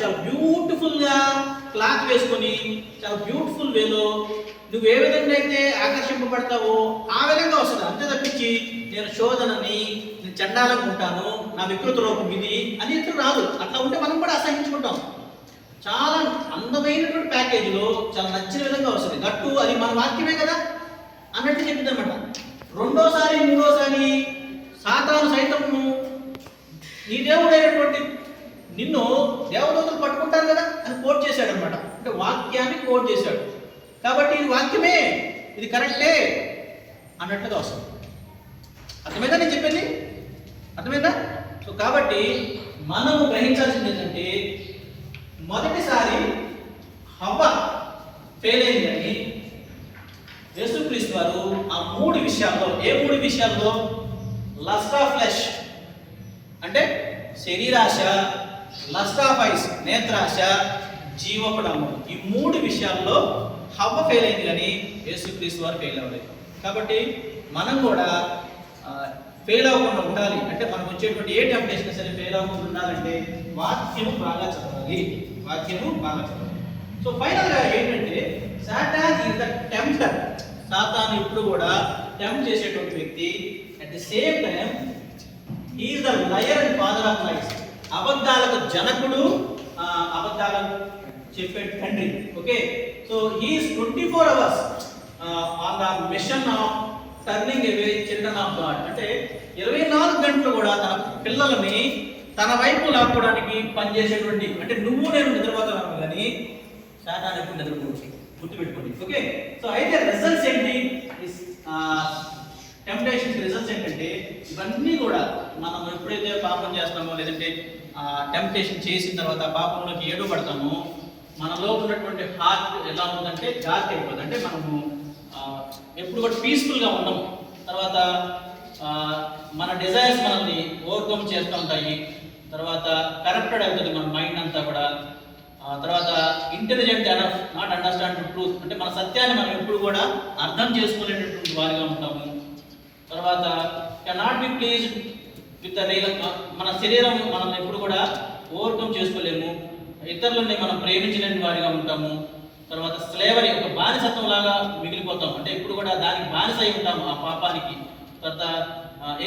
చాలా బ్యూటిఫుల్గా క్లాత్ వేసుకొని చాలా బ్యూటిఫుల్ వేలో నువ్వు ఏ విధంగా అయితే ఆకర్షింపబడతావో ఆ విధంగా వస్తుంది. అంతే తప్పించి నేను శోధనని నేను చండాలంగా ఉంటాను నా వికృత రూపం ఇది అని ఎప్పుడు రాదు. అట్లా ఉంటే మనం కూడా అసహించుకుంటాం. చాలా అందమైనటువంటి ప్యాకేజీలో చాలా నచ్చిన విధంగా వస్తుంది. గట్టు అది మన వాక్యమే కదా? అన్నట్టు చెప్పిందనమాట రెండోసారి మూడోసారి సాతాను సైతము నీ దేవుడైనటువంటి నిన్ను దేవదూతలు పట్టుకుంటారు కదా అని కోట్ చేశాడు అనమాట అంటే వాక్యాన్ని కోట్ చేశాడు. కాబట్టి ఇది వాక్యమే ఇది కరెక్టే అన్నట్లుగా వస్తుంది. అర్థమైందా నేను చెప్పింది? అర్థమైందా? సో కాబట్టి మనము గ్రహించాల్సింది ఏంటంటే మొదటిసారి హవ్వ ఫెయిల్ అయిందని యేసుక్రీస్తు వారు ఆ మూడు విషయాల్లో ఏ మూడు విషయాల్లో లస్ట్ ఆఫ్ ఫ్లెష్ అంటే శరీరాశ లస్ట్ ఆఫ్ ఐస్ నేత్రాశ జీవపడము ఈ మూడు విషయాల్లో హవ్వ ఫెయిల్ అయింది కానీ యేసుక్రీస్తు వారు ఫెయిల్ అవ్వలేదు. కాబట్టి మనం కూడా ఫెయిల్ అవ్వకుండా ఉండాలి. అంటే మనకు వచ్చేటువంటి ఏ టెంప్టేషన్ సరే ఫెయిల్ అవ్వకుండా ఉండాలంటే వాక్యము బాగా చదవాలి. వాక్యము బాగా చదవాలి. సో ఫైనల్గా ఏంటంటే Satan is the tempter Satan ఇప్పుడు కూడా టెంప్ట్ చేసేటువంటి వ్యక్తి. At the same time is the liar and father of lies అబద్ధాలకు జనకుడు అబద్ధాలను చెప్పే తండ్రి. Okay? So he's twenty four hours on the mission of turning away children of God అంటే ఇరవై నాలుగు గంటలు కూడా తన పిల్లలని తన వైపు లాక్కోవడానికి పనిచేసేటువంటి అంటే నువ్వు నేను నిద్రపోతున్నాను కానీ శాతాన్ని ఎప్పుడు నిద్రపోవచ్చు? గుర్తుపెట్టుకోండి. ఓకే? సో అయితే రిజల్ట్స్ ఏంటి? టెంప్టేషన్ రిజల్ట్స్ ఏంటంటే ఇవన్నీ కూడా మనం ఎప్పుడైతే పాపం చేస్తామో లేదంటే టెంప్టేషన్ చేసిన తర్వాత పాపంలోకి ఏడు పడతామో మనలో ఉన్నటువంటి హార్ట్ ఎలా ఉందంటే జాగ్రత్త అయిపోతుంది. అంటే మనము ఎప్పుడు కూడా పీస్ఫుల్గా ఉండము. తర్వాత మన డిజైర్స్ మనల్ని ఓవర్కమ్ చేస్తూ ఉంటాయి. తర్వాత కరెక్టెడ్ అవుతుంది మన మైండ్ అంతా కూడా. తర్వాత intelligent enough not understand truth అంటే మన సత్యాన్ని మనం ఎప్పుడు కూడా అర్థం చేసుకునేటటువంటి వారిగా ఉంటాము. తర్వాత cannot be please with the real మన శరీరం మనం ఎప్పుడు కూడా ఓవర్కమ్ చేసుకోలేము. ఇతరులని మనం ప్రేమించలేని వారిగా ఉంటాము. తర్వాత స్లేవరీ ఒక బానిసత్వం లాగా మిగిలిపోతాం. అంటే ఇప్పుడు కూడా దానికి బానిస అయి ఉంటాము ఆ పాపానికి. తర్వాత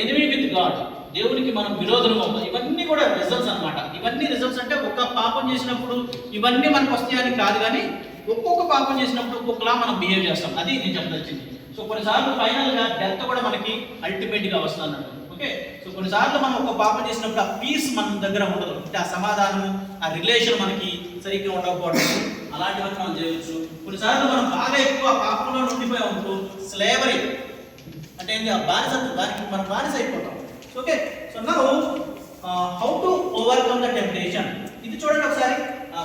ఎనిమీ విత్ గాడ్ దేవునికి మనం విరోధం అవుతాం. ఇవన్నీ కూడా రిజల్ట్స్ అనమాట ఇవన్నీ రిజల్ట్స్ అంటే ఒక్క పాపం చేసినప్పుడు ఇవన్నీ మనకు వస్తాయని కాదు కానీ ఒక్కొక్క పాపం చేసినప్పుడు ఒక్కొక్కలా మనం బిహేవ్ చేస్తాం. అది నేను చెప్పదలిచింది సో కొన్నిసార్లు ఫైనల్గా డెత్ కూడా మనకి అల్టిమేట్గా వస్తుంది ఓకే? సో కొన్నిసార్లు మనం ఒక పాపం చేసినప్పుడు ఆ పీస్ మన దగ్గర ఉండదు. అంటే ఆ సమాధానం ఆ రిలేషన్ మనకి సరిగ్గా ఉండకపోవడం అలాంటివన్నీ మనం చేయవచ్చు. కొన్నిసార్లు మనం బాగా ఎక్కువ పాపంలో ఉండిపోయి ఉంటూ స్లేవరీ అంటే ఏంటి? ఆ బానిసత్వం దానికి మనం బానిస అయిపోతాం. Okay so now how to overcome the temptation ఇది చూడండి ఒకసారి.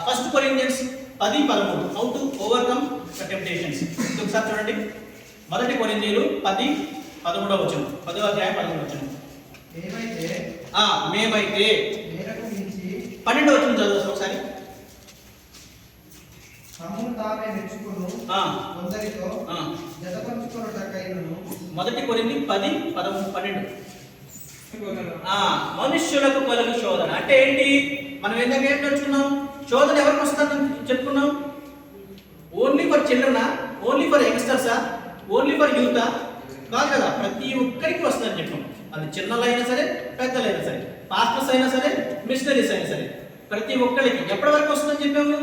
ఫస్ట్ కొరింజియన్స్ పది పదమూడు. How to overcome the temptations ఇది ఒకసారి చూడండి. మొదటి కొరింజీలు పది పదమూడవ వచ్చిన పదో అధ్యాయం పదమూడు వచ్చిన ఏమైతే? మేమైతే. మేరకు మించి పన్నెండవ వచ్చిన చదువు ఒకసారి. తమ్మును తామే మెచ్చుకును ఆ, కొందరితో ఆ. జతపరుచుకొనుటకైనను. మొదటి కొరింది పది పదమూడు పన్నెండు. ఆ మనుష్యులకు కలుగు శోధన. అంటే ఏంటి? మనం ఏంటంటే ఏం నేర్చుకున్నాం శోధన ఎవరికి వస్తుందని చెప్పుకున్నాం? ఓన్లీ ఫర్ చిల్డ్రనా ఓన్లీ ఫర్ యంగ్స్టర్సా ఓన్లీ ఫర్ యూతా కాదు కదా ప్రతి ఒక్కరికి వస్తుందని చెప్పాం అది చిన్నలైనా సరే పెద్దలైనా సరే పాస్టర్స్ అయినా సరే మిషనరీస్ అయినా సరే ప్రతి ఒక్కరికి ఎప్పటి వరకు వస్తుందని చెప్పాము?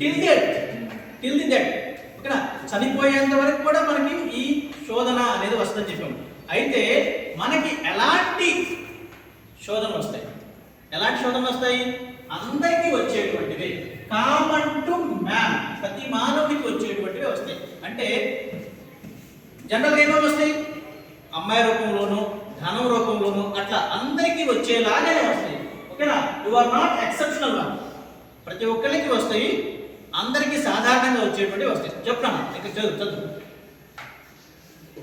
Till that till the death ఓకేనా చనిపోయేంత వరకు కూడా మనకి ఈ శోధన అనేది వస్తుందని చెప్పాము. అయితే మనకి ఎలాంటి శోధనలు వస్తాయి? ఎలాంటి శోధనలు వస్తాయి? అందరికీ వచ్చేటువంటివి కామన్ టు మ్యాన్ ప్రతి మానవుడికి వచ్చేటువంటివి వస్తాయి. అంటే జనరల్గా ఏమేమి వస్తాయి? అమ్మాయి రూపంలోనూ ధనం రూపంలోను అట్లా అందరికీ వచ్చేలాగానే వస్తాయి. ఓకేనా? You are not exceptional one ప్రతి ఒక్కరికి వస్తాయి. అందరికీ సాధారణంగా వచ్చేటువంటివి వస్తాయి. చెప్తాను ఇక్కడ చదువు చదువు.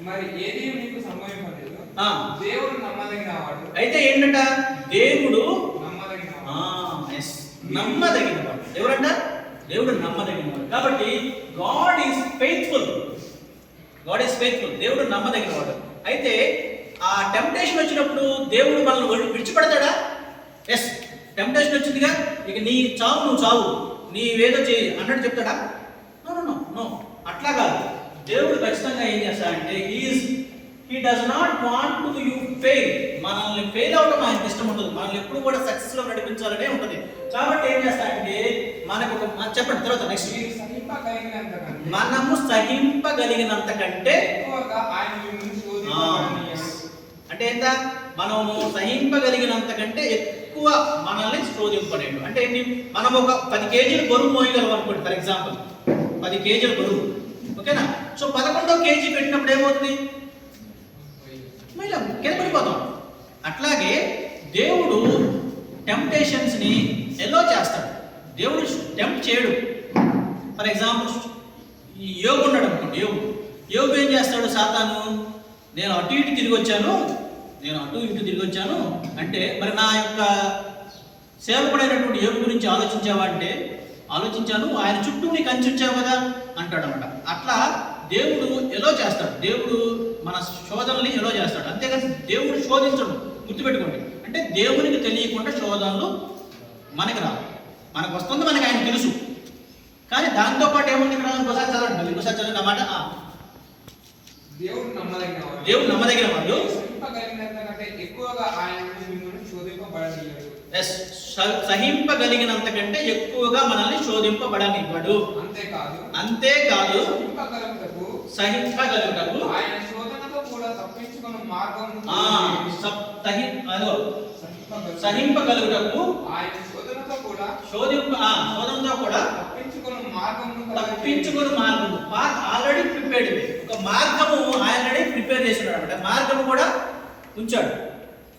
మరి ఏది నీకు సంభవింపలేదు. దేవుడు నమ్మదగిన వాడు. అయితే ఏంటంట? దేవుడు నమ్మదగిన ఆ, yes. నమ్మదగినవాడు ఎవరంట? దేవుడు నమ్మదగినవాడు కాబట్టి God is faithful God is faithful దేవుడు నమ్మదగినవాడు అయితే ఆ టెంప్టేషన్ వచ్చినప్పుడు దేవుడు మనల్ని విడిచిపెడతాడా? ఎస్ టెంప్టేషన్ వచ్చిందిగా ఇక నీ చావు నువ్వు చావు. నీవేదో చేయి అన్నట్టు చెప్తాడా? నో నో నో నో అట్లా కాదు. దేవుడు ఖచ్చితంగా ఏం చేస్తాడంటే is he does not want to you fail మనల్ని ఫెయిల్ అవడం ఆయనకి ఇష్టం ఉండదు. మనల్ని ఎప్పుడు కూడా సక్సెస్లో నడిపించాలనే ఉంటుంది. కాబట్టి ఏం చేస్తాడంటే మనకు ఒక చెప్పండి తర్వాత నెక్స్ట్ మనము సహింపగలిగినంత కంటే ఆయన. అంటే ఏంటా మనము సహింపగలిగినంత కంటే ఎక్కువ మనల్ని శోధింపలేడు అంటే ఏంటి? మనం ఒక పది కేజీలు బరువు మోయగలం అనుకోండి ఫర్ ఎగ్జాంపుల్. పది కేజీల బరువు. ఓకేనా? సో పదకొండో కేజీ పెట్టినప్పుడు ఏమవుతుంది? మహిళ కింద పడిపోతాం. అట్లాగే దేవుడు టెంప్టేషన్స్ని చేస్తాడు. దేవుడు టెంప్ట్ చేయడు. ఫర్ ఎగ్జాంపుల్ ఈ యోగు ఉన్నాడు అనుకోండి యోగు యోగు ఏం చేస్తాడు? సాతాను నేను అటు ఇటు తిరిగి వచ్చాను నేను అటు ఇటు తిరిగి వచ్చాను. అంటే మరి నా యొక్క సేవకుడైనటువంటి యోగు గురించి ఆలోచించావా అంటే ఆలోచించాను ఆయన చుట్టూ నీకు కంచి ఉంచావు కదా అంటాడు అనమాట అట్లా దేవుడు ఎలో చేస్తాడు? దేవుడు మన శోధనల్ని ఎలో చేస్తాడు? అంతేకాని దేవుడు శోధించడు. గుర్తుపెట్టుకోండి. అంటే దేవునికి తెలియకుండా శోధనలు మనకి రావు. మనకు వస్తుంది మనకి ఆయన తెలుసు. కానీ దాంతో పాటు ఏముంది ఇక్కడ? ఇంకోసారి చదవండి. ఇంకోసారి చదవండి. అన్నమాట దేవుడు నమ్మదగినవాడు దేవుడు నమ్మదగిన వాడు. మీరు సహింపగలిగినంత కంటే ఎక్కువగా ఆయన మిమ్మల్ని స- సహింపగలిగినంత కంటే ఎక్కువగా మనల్ని శోధింపబడనివ్వడు. అంతేకాదు అంతేకాదు సహింపగలుగుటకు సహింపగలుగుటకు ఆయన శోధనతో కూడా తప్పించుకున్న మార్గం సహింపగలుగుటకు ఆయన శోధనతో కూడా శోధింప ఆ, శోధనతో కూడా తప్పించుకున్న మార్గం తప్పించుకుని మార్గము ఆల్రెడీ ప్రిపేర్డ్ ఒక మార్గము ఆల్రెడీ ప్రిపేర్ చేస్తున్నాడు అనమాట మార్గము కూడా ఉంచాడు.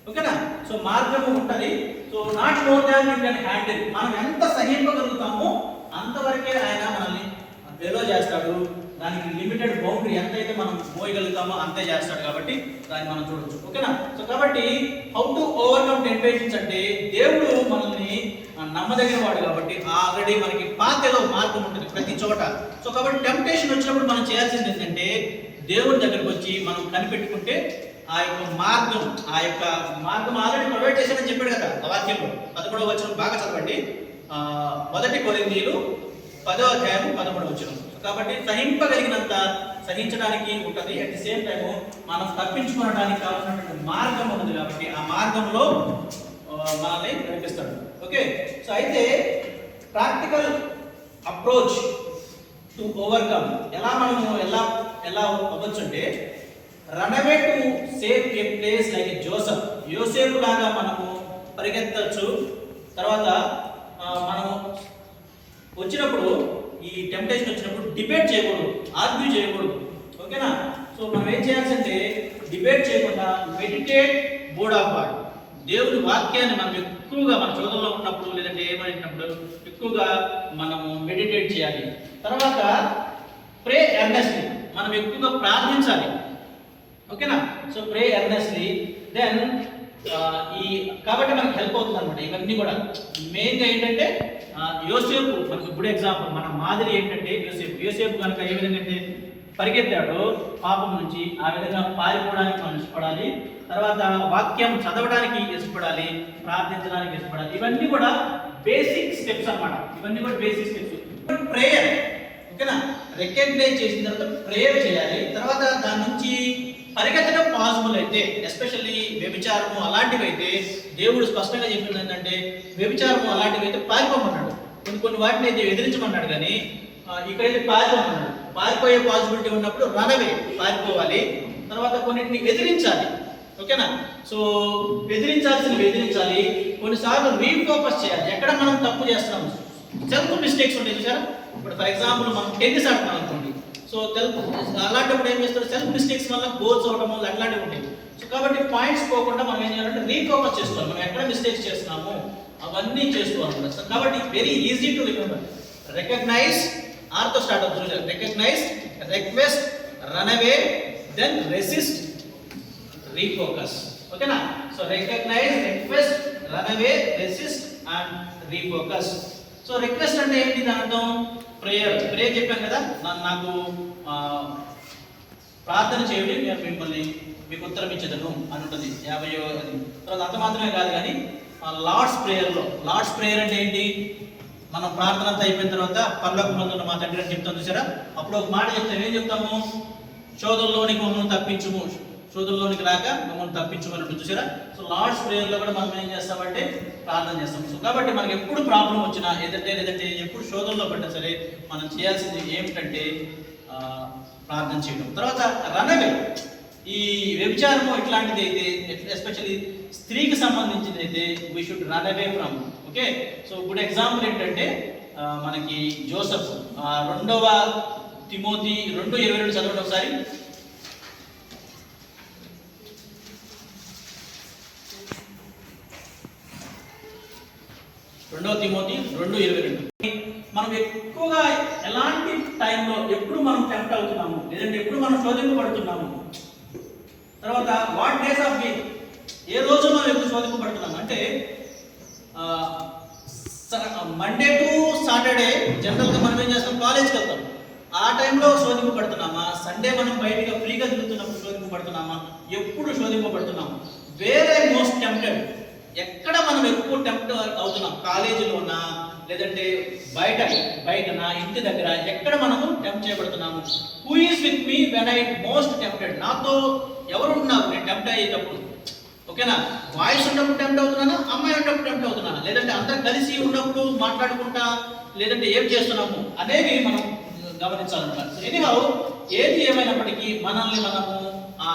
ఓకేనా? సో మార్గము ఉంటుంది. So not more than you can handle మనం ఎంత సహింపగలుగుతామో అంతవరకే ఆయన మనల్ని ఫెలో చేస్తాడు. దానికి లిమిటెడ్ బౌండరీ ఎంతైతే మనం పోయగలుగుతామో అంతే చేస్తాడు కాబట్టి దాన్ని మనం చూడొచ్చు. ఓకేనా? సో కాబట్టి హౌ టు ఓవర్కమ్ టెంపేషన్స్ అంటే దేవుడు మనల్ని నమ్మదగిన వాడు కాబట్టి ఆల్రెడీ మనకి పాత ఏదో మార్గం ఉంటుంది ప్రతి చోట. సో కాబట్టి టెంప్టేషన్ వచ్చినప్పుడు మనం చేయాల్సింది ఏంటంటే దేవుడి దగ్గరకు వచ్చి మనం కనిపెట్టుకుంటే ఆ యొక్క మార్గం ఆ యొక్క మార్గం ఆల్రెడీ ప్రొవైడ్ చేశాడని చెప్పాడు కదా ఆ వాక్యంలో. పదమూడవ వచనం బాగా చదవండి. మొదటి కొరిందీలు పదో అధ్యాయం పదమూడవ వచనం. కాబట్టి సహింపగలిగినంత సహించడానికి ఉంటుంది. అట్ ది సేమ్ టైము మనం తప్పించుకోవడానికి కావాల్సినటువంటి మార్గం ఉంది కాబట్టి ఆ మార్గంలో మనల్ని నడిపిస్తాడు. ఓకే సో అయితే ప్రాక్టికల్ అప్రోచ్ టు ఓవర్కమ్ ఎలా మనము ఎలా ఎలా అవ్వచ్చు అంటే run away to save a place like Joseph. యోసేపు లాగా మనము పరిగెత్తచ్చు. తర్వాత మనం మనము వచ్చినప్పుడు ఈ టెంప్టేషన్ వచ్చినప్పుడు డిబేట్ చేయకూడదు ఆర్గ్యూ చేయకూడదు. ఓకేనా? సో మనం ఏం చేయాల్సింటే డిబేట్ చేయకుండా మెడిటేట్ బోర్డ్ ఆఫ్ గాడ్ దేవుని వాక్యాన్ని మనం ఎక్కువగా మన చోదనలో ఉన్నప్పుడు లేదంటే ఏమైనప్పుడు ఎక్కువగా మనము మెడిటేట్ చేయాలి. తర్వాత ప్రే ఎర్నెస్ట్లీ మనం ఎక్కువగా ప్రార్థించాలి. ఓకేనా? సో ప్రే ఎర్నెస్లీ దెన్ ఈ కాబట్టి మనకి హెల్ప్ అవుతుంది అనమాట ఇవన్నీ కూడా. మెయిన్గా ఏంటంటే యోసేపు మనకి ఇప్పుడు ఎగ్జాంపుల్ మన మాదిరి ఏంటంటే యోసేపు. యోసేపు కనుక ఏ విధంగా అయితే పరిగెత్తాడో పాపం నుంచి ఆ విధంగా పారిపోవడానికి మనం ఇష్టపడాలి. తర్వాత వాక్యం చదవడానికి ఇష్టపడాలి ప్రార్థించడానికి ఇష్టపడాలి. ఇవన్నీ కూడా బేసిక్ స్టెప్స్ అన్నమాట. ఇవన్నీ కూడా బేసిక్ స్టెప్స్ ప్రేయర్ ఓకేనా? రికగ్నైజ్ చేసిన తర్వాత ప్రేయర్ చేయాలి. తర్వాత దాని నుంచి పరిగెత్తడం పాసిబుల్ అయితే ఎస్పెషల్లీ వ్యభిచారము అలాంటివి అయితే దేవుడు స్పష్టంగా చెప్పింది ఏంటంటే వ్యభిచారము అలాంటివి అయితే పారిపోమన్నాడు. కొన్ని కొన్ని వాటిని అయితే ఎదిరించమన్నాడు కానీ ఇక్కడైతే పారిపోమన్నాడు. పారిపోయే పాసిబిలిటీ ఉన్నప్పుడు రనవే పారిపోవాలి. తర్వాత కొన్నిటిని ఎదిరించాలి. ఓకేనా? సో ఎదిరించాల్సినవి ఎదిరించాలి. కొన్నిసార్లు రీఫోకస్ చేయాలి. ఎక్కడ మనం తప్పు చేస్తున్నాము సెల్ఫ్ మిస్టేక్స్ ఉంటాయి చూసారా ఇప్పుడు ఫర్ ఎగ్జాంపుల్ మనం టెన్నిస్ ఆడుతున్నాం అనుకోండి. సో సెల్ఫ్ అలాంటప్పుడు ఏం చేస్తారు? సెల్ఫ్ మిస్టేక్స్ వల్ల గోల్స్ అవడము అట్లాంటివి ఉంటాయి. సో కాబట్టి పాయింట్స్ పోకుండా మనం ఏం చేయాలంటే రీఫోకస్ చేసుకోవాలి. మనం ఎక్కడ మిస్టేక్స్ చేస్తున్నాము అవన్నీ చేసుకోవాలి సో కాబట్టి very easy to remember recognise ఆర్తో start అవుతుంది recognise request run away then resist refocus ఓకేనా so recognise request run away resist and refocus so request అంటే ఏంటి? దాని అర్థం ప్రేయర్ ప్రేయర్ చెప్పాను కదా? నాకు ప్రార్థన చేయండి నేను మిమ్మల్ని మీకు ఉత్తరం ఇచ్చేదను అని ఉంటుంది. యాభై తర్వాత అంత మాత్రమే కాదు కానీ లార్డ్స్ ప్రేయర్లో లార్డ్స్ ప్రేయర్ అంటే ఏంటి? మనం ప్రార్థన అంతా అయిపోయిన తర్వాత పర్లోక మందున్న మా తండ్రి అని చెప్తాం చూసారా? అప్పుడు ఒక మాట చెప్తాం ఏం చెప్తాము? శోధంలోనికి మమ్మల్ని తప్పించుము. శోధంలోనికి రాక మమ్మల్ని తప్పించమన్నట్టు చూసారా? సో లార్డ్స్ ప్రేయర్లో కూడా మనం ఏం చేస్తామంటే ప్రార్థన చేస్తాం. సో కాబట్టి మనకి ఎప్పుడు ప్రాబ్లం వచ్చినా ఏదంటే లేదంటే ఎప్పుడు శోధనలో పడ్డా సరే మనం చేయాల్సింది ఏమిటంటే ప్రార్థన చేయడం. తర్వాత రనవే ఈ వ్యభిచారము ఇట్లాంటిది అయితే ఎస్పెషల్లీ స్త్రీకి సంబంధించింది అయితే we should run away from okay so good example ఏంటంటే మనకి జోసఫ్. రెండవ తిమోతి రెండు ఇరవై రెండు చదవండి ఒకసారి. రెండో తిమోతి రెండు ఇరవై రెండు. మనం ఎక్కువగా ఎలాంటి టైంలో ఎప్పుడు మనం టెంప్ట్ అవుతున్నాము? లేదంటే ఎప్పుడు మనం శోధింపబడుతున్నాము? తర్వాత వాట్ డేస్ ఆఫ్ వీక్ ఏ రోజు మనం ఎప్పుడు శోధింపబడుతున్నాము? అంటే మండే టు సాటర్డే జనరల్గా మనం ఏం చేస్తాం? కాలేజ్కి వెళ్తాం. ఆ టైంలో శోధింపబడుతున్నామా? సండే మనం బయటగా ఫ్రీగా తిరుగుతున్నప్పుడు శోధింపబడుతున్నామా? ఎప్పుడు శోధింపబడుతున్నాము? వేరే మోస్ట్ టెంప్టెడ్ ఎక్కడ మనం ఎక్కువ టెంప్ట్ అవుతున్నాం? కాలేజీలోనా? లేదంటే బయట బయటనా? ఇంటి దగ్గర ఎక్కడ మనము tempt చేయబడుతున్నాము? Who is with me when I most tempted నాతో ఎవరు ఉన్నారు నేను టెంప్ట్ అయ్యేటప్పుడు. ఓకేనా? వాయిస్ ఉన్నప్పుడు టెంప్ట్ అవుతున్నానా? అమ్మాయి ఉన్నప్పుడు టెంప్ట్ అవుతున్నానా? లేదంటే అందరం కలిసి ఉన్నప్పుడు మాట్లాడుకుంటా లేదంటే ఏం చేస్తున్నాము? అనేవి మనం గమనించాలన్నమాట. ఎనీహౌ ఏది ఏమైనప్పటికీ మనల్ని మనము ఆ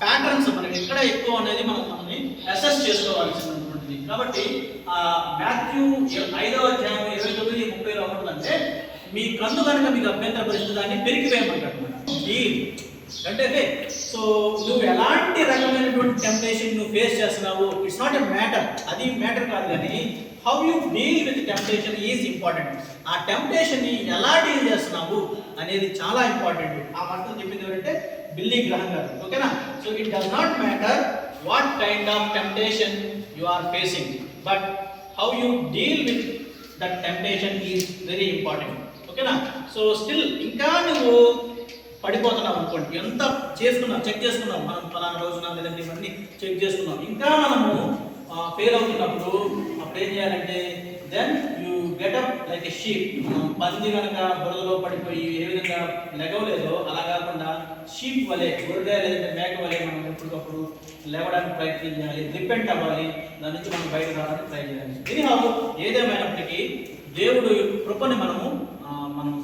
ప్యాటర్న్స్ మనకి ఎక్కడ ఎక్కువ అనేది మనం మనల్ని అసెస్ చేసుకోవాల్సినటువంటిది. కాబట్టి ఆ మాథ్యూ ఐదవ అధ్యాయం ఇరవై తొమ్మిది ముప్పైలో ఉంటుందంటే మీ కన్ను కనుక మీకు అభ్యంతర పరిస్థితి దాన్ని పెరిగివేయమంటాడు అంటే సో నువ్వు ఎలాంటి రకమైనటువంటి టెంప్టేషన్ నువ్వు ఫేస్ చేస్తున్నావు ఇట్స్ నాట్ ఎ మ్యాటర్ అది మ్యాటర్ కాదు కానీ how you deal with temptation is important ఆ టెంప్టేషన్ని ఎలా డీల్ చేస్తున్నావు అనేది చాలా ఇంపార్టెంట్ ఆ మంత్రం చెప్పింది ఎవరంటే బిల్లీ గ్రహం గారు. ఓకేనా? So it does not matter what kind of temptation you are facing but how you deal with that temptation is very important ఓకేనా సో స్టిల్ ఇంకా నువ్వు పడిపోతున్నాం అనుకోండి. ఎంత చేసుకున్నాం చెక్ చేసుకున్నాం మనం ఫలానా రోజున లేదంటే ఇవన్నీ చెక్ చేసుకున్నాం ఇంకా మనము ఫెయిల్ అవుతున్నప్పుడు అప్పుడు ఏం చేయాలంటే then you get up like a sheep. మనం పంది కనుక బురదలో పడిపోయి ఏ విధంగా లెగవలేదో అలా కాకుండా షీప్ వలె గొర్రె లేదంటే మేక వలె మనం ఎప్పటికప్పుడు లేవడానికి ప్రయత్నం చేయాలి రిపెంట్ అవ్వాలి. దాని నుంచి మనం బయట రావడానికి ట్రై చేయాలి. ఎనీహౌ ఏదేమైనప్పటికీ దేవుడు కృపని మనము మనం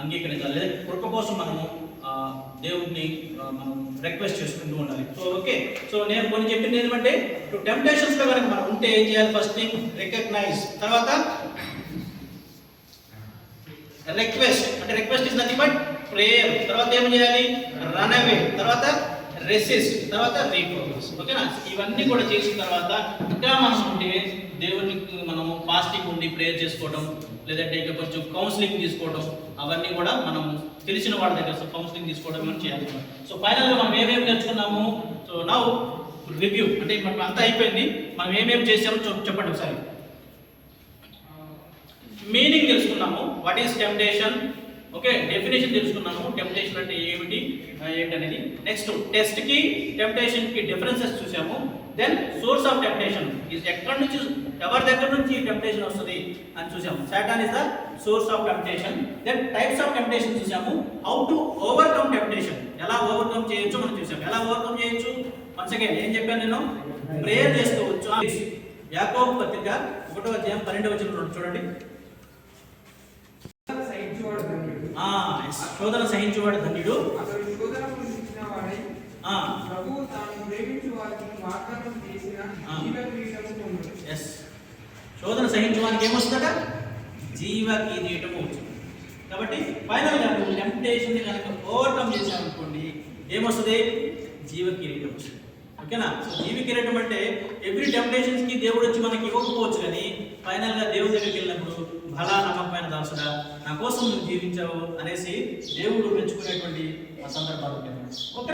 అంగీకరించాలి. లేదా కృప కోసం మనము దేవుడిని మనం రిక్వెస్ట్ చేసుకుంటూ ఉండాలి. సో ఓకే సో నేను కొన్ని చెప్పింది ఏంటంటే టు టెంప్టేషన్స్ కనుక మనం ఉంటే ఏం చేయాలి ఫస్ట్ థింగ్ రికగ్నైజ్ తర్వాత రిక్వెస్ట్ అంటే request is nothing but prayer తర్వాత ఏం చేయాలి? రన్ అవే తర్వాత రెసిస్ట్ తర్వాత రీఫోకస్ ఓకేనా ఇవన్నీ కూడా చేసిన తర్వాత ఇంకా మనం ఉంటే దేవునికి మనము ఫాస్టింగ్ ఉండి ప్రేయర్ చేసుకోవడం లేదంటే ఇంకా కొంచెం కౌన్సిలింగ్ తీసుకోవడం అవన్నీ కూడా మనం తెలిసిన వాళ్ళ దగ్గర సో కౌన్సిలింగ్ తీసుకోవడం మనం చేయాలి సో ఫైనల్గా మనం ఏమేమి నేర్చుకున్నాము? సో నౌ రివ్యూ అంటే మనం అంతా అయిపోయింది. మనం ఏమేమి చేసామో చెప్పండి ఒకసారి. మీనింగ్ తెలుసుకున్నాము. What is temptation okay definition తెలుసుకున్నాము. టెంప్టేషన్ అంటే ఏమిటి? ఏంటనేది. నెక్స్ట్ టెస్ట్కి టెంప్టేషన్కి డిఫరెన్సెస్ చూసాము. Then source of temptation is ఎక్కడి నుంచి ఎవరి దగ్గర నుంచి టెంప్టేషన్ వస్తుంది అని చూసాము. Satan is the source of temptation then types of temptation చూసాము. హౌ టు ఓవర్కమ్ టెంప్టేషన్ ఎలా ఓవర్కమ్ చేయొచ్చు మనం చూసాము. ఎలా ఓవర్కమ్ చేయొచ్చు? వన్స్ అగైన్ ఏం చెప్పాను నేను? ప్రేయర్ చేసుకోవచ్చు యాకోబు పత్రిక ఒకటో అధ్యాయం పన్నెండవ వచ్చిన చూడండి. కిరీటము పొందును. ఎస్. శోధన సహించడానికి ఏమొస్తుందట? జీవ కిరీటము వచ్చింది. కాబట్టి ఫైనల్గా నువ్వు టెంప్టేషన్ కనుక ఓవర్కమ్ చేసావనుకోండి ఏమొస్తుంది? జీవ కిరీటం వస్తుంది. ఓకేనా? సో జీవ కిరీటం అంటే ఎవ్రీ టెంప్టేషన్స్కి దేవుడు వచ్చి మనకి ఇవ్వకపోవచ్చు కానీ ఫైనల్గా దేవుడి దగ్గరికి వెళ్ళినప్పుడు బలా నమ్మకమైన దాసుడా నా కోసం నువ్వు జీవించావు అనేసి దేవుడు మెచ్చుకునేటువంటి ఆ సందర్భాలు ఓకే